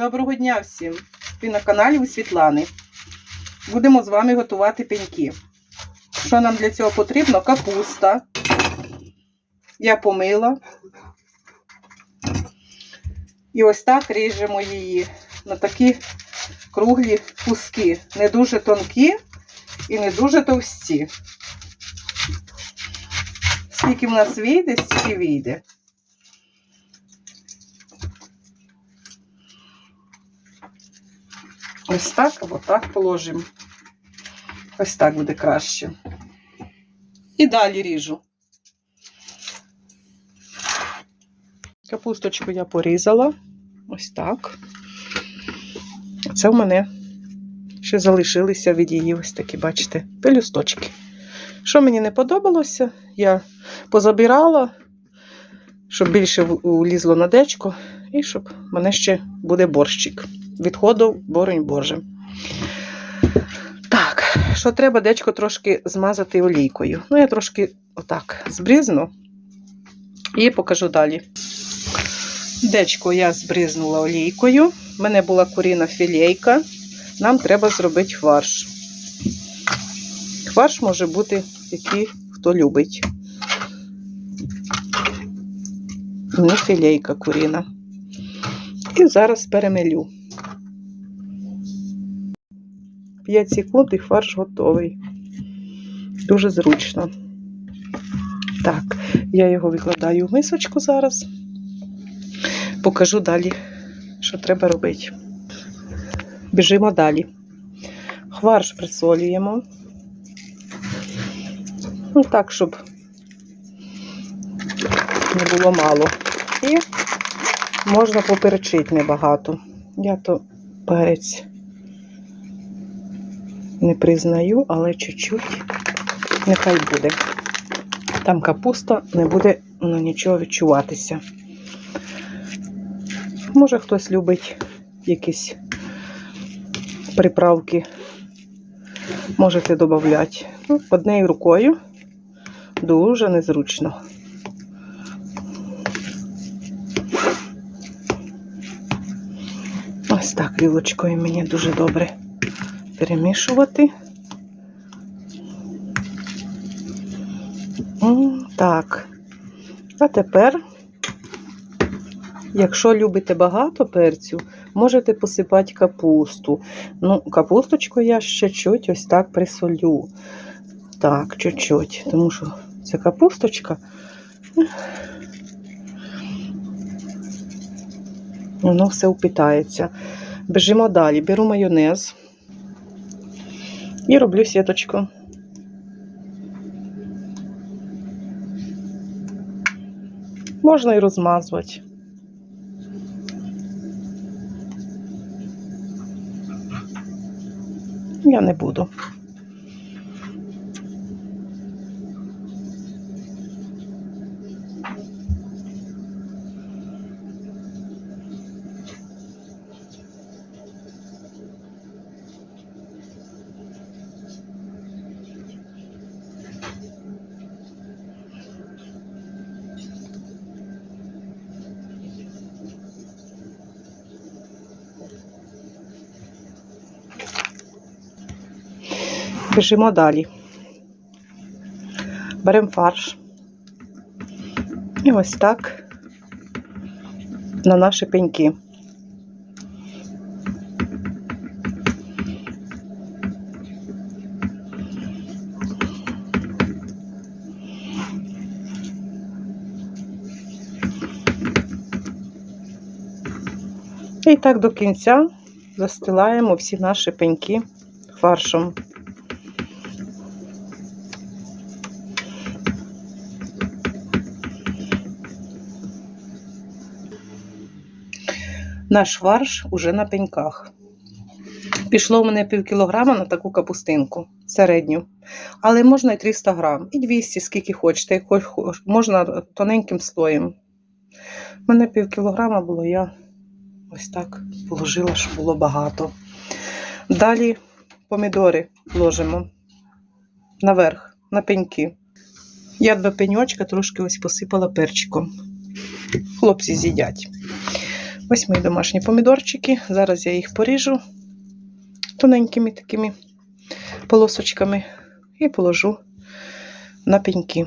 Доброго дня всім! Ви на каналі у Світлани. Будемо з вами готувати пеньки. Що нам для цього потрібно? Капуста. Я помила. І ось так ріжемо її на такі круглі куски. Не дуже тонкі і не дуже товсті. Скільки в нас вийде, стільки вийде. Ось так або так положимо. Ось так буде краще. І далі ріжу. Капусточку я порізала. Ось так. Це в мене ще залишилися від її ось такі, бачите, пелюсточки. Що мені не подобалося, я позабирала, щоб більше влізло на дечко, і щоб в мене ще буде борщик. Відходу, боронь Боже. Так, що треба дечко трошки змазати олійкою. Ну, я трошки отак збризну і покажу далі. Дечко я збризнула олійкою. У мене була куріна філейка. Нам треба зробити фарш. Фарш може бути, який хто любить. Не філейка куріна. І зараз перемелю. 5 секунд і фарш готовий. Дуже зручно. Так, я його викладаю в мисочку зараз. Покажу далі, що треба робити. Біжимо далі. Хварш присолюємо. Ну так, щоб не було мало. І можна поперчити небагато. Я то перець не признаю, але чуть-чуть нехай буде. Там капуста не буде ну, нічого відчуватися. Може, хтось любить якісь приправки, можете додати. Ну, однією рукою дуже незручно. Ось так вілочкою мені дуже добре перемішувати. Так. А тепер, якщо любите багато перцю, можете посипати капусту. Ну, капусточку я ще чуть ось так присолю. Так, чуть-чуть, тому що ця капусточка. Воно все впитається. Біжимо далі. Беру майонез. І роблю сіточку. Можна і розмазувати. Я не буду. Біжимо далі. Беремо фарш. І ось так на наші пеньки. І так до кінця застилаємо всі наші пеньки фаршем. Наш фарш уже на пеньках. Пішло в мене пів кілограма на таку капустинку середню. Але можна і 300 грам, і 200, скільки хочете. Можна тоненьким слоєм. У мене пів кілограма було, я ось так положила, щоб було багато. Далі помідори ложимо наверх, на пеньки. Я до пеньочка трошки ось посипала перчиком. Хлопці з'їдять. Ось мої домашні помідорчики. Зараз я їх поріжу тоненькими такими полосочками і положу на пеньки.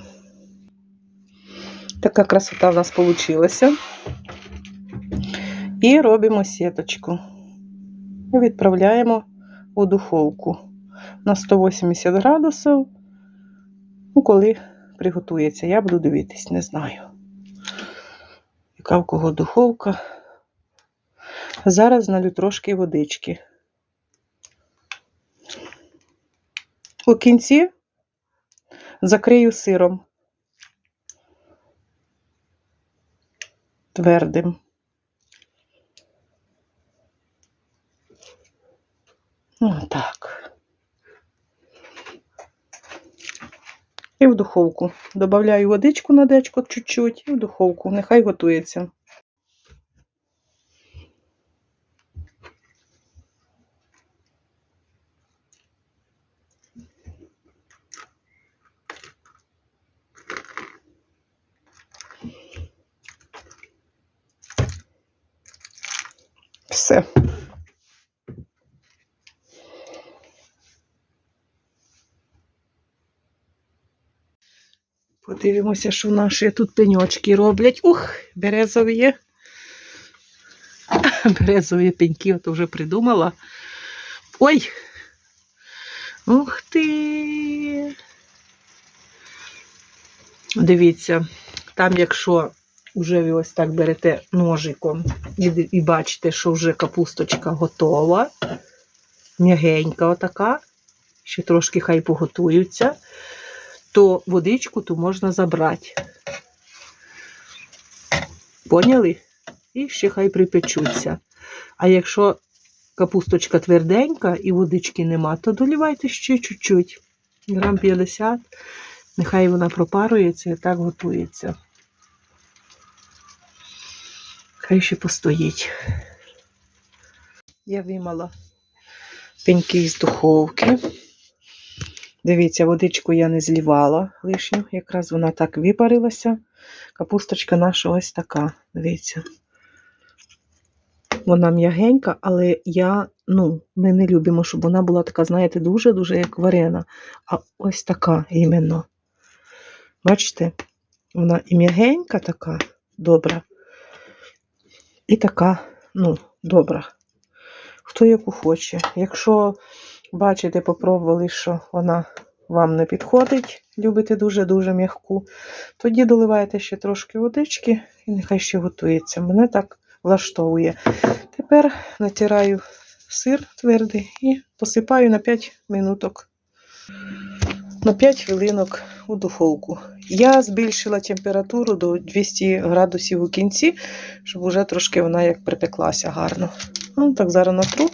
Така красота в нас вийшла. І робимо сіточку. Відправляємо у духовку на 180 градусів. Ну, коли приготується, я буду дивитись, не знаю. Яка в кого духовка. Зараз налю трошки водички. У кінці закрию сиром твердим. так. І в духовку. Добавляю водичку на дечко чуть-чуть і в духовку. Нехай готується. Все. Подивимося, що наші тут пеньочки роблять. Ух, березові є. Березові пеньки, ото вже придумала. Ой! Ух ти! Дивіться, там, якщо вже ви ось так берете ножиком і, і бачите, що вже капусточка готова, м'ягенька отака, ще трошки хай поготуються, то водичку ту можна забрати. Поняли? І ще хай припечуться. А якщо капусточка тверденька і водички нема, то долівайте ще чуть-чуть. Грам 50. Нехай вона пропарується і так готується. Хай ще постоїть. Я вимала пеньки з духовки. Дивіться, водичку я не злівала лишню, якраз вона так випарилася. Капусточка наша ось така. Дивіться. Вона м'ягенька, але я, ну, ми не любимо, щоб вона була така, знаєте, дуже-дуже як варена. А ось така іменно. Бачите, вона і м'ягенька така, добра. І така, ну, добра. Хто яку хоче. Якщо бачите, попробували, що вона вам не підходить, любите дуже-дуже м'яку, тоді доливаєте ще трошки водички і нехай ще готується. Мене так влаштовує. Тепер натираю сир твердий і посипаю на 5 минуток. На 5 хвилинок у духовку. Я збільшила температуру до 200 градусів у кінці, щоб вже трошки вона як припеклася гарно. Ну, так зараз натру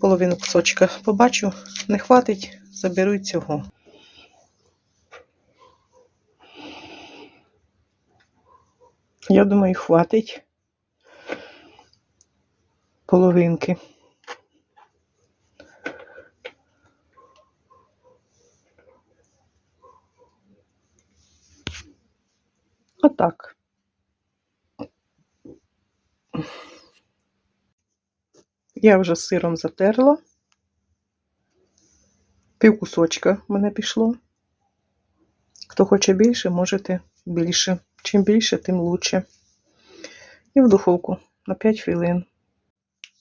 половину кусочка. Побачу, не хватить, заберу цього. Я думаю, хватить половинки. Отак. Я вже сиром затерла. Пів кусочка в мене пішло. Хто хоче більше, можете більше. Чим більше, тим лучше. І в духовку на 5 хвилин.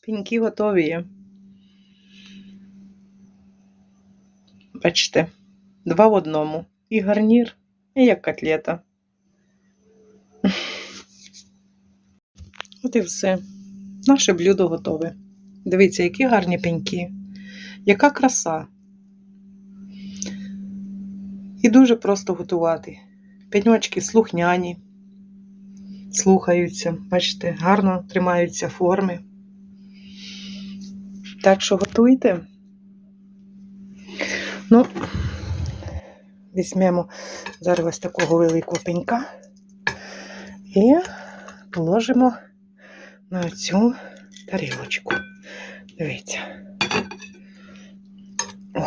Піньки готові. Бачите, два в одному. І гарнір, і як котлета. От і все. Наше блюдо готове. Дивіться, які гарні пеньки, яка краса. І дуже просто готувати. Пеньочки слухняні, слухаються, бачите, гарно тримаються форми. Так що готуйте. Ну, візьмемо зараз ось такого великого пенька і положимо на цю тарілочку. Дивіться. О.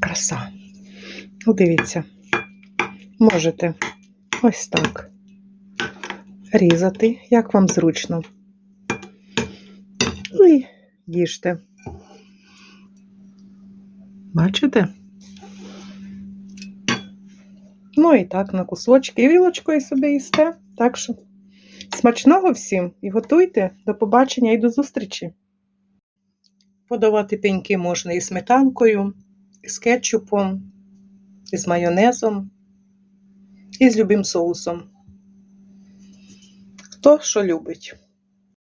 Краса. Ну, дивіться. Можете ось так. різати, як вам зручно. І їжте. Бачите? Ну і так, на кусочки. І вілочкою собі їсте. Так що смачного всім і готуйте. До побачення і до зустрічі. Подавати пеньки можна і сметанкою, і з кетчупом, і з майонезом, і з любим соусом. Хто що любить.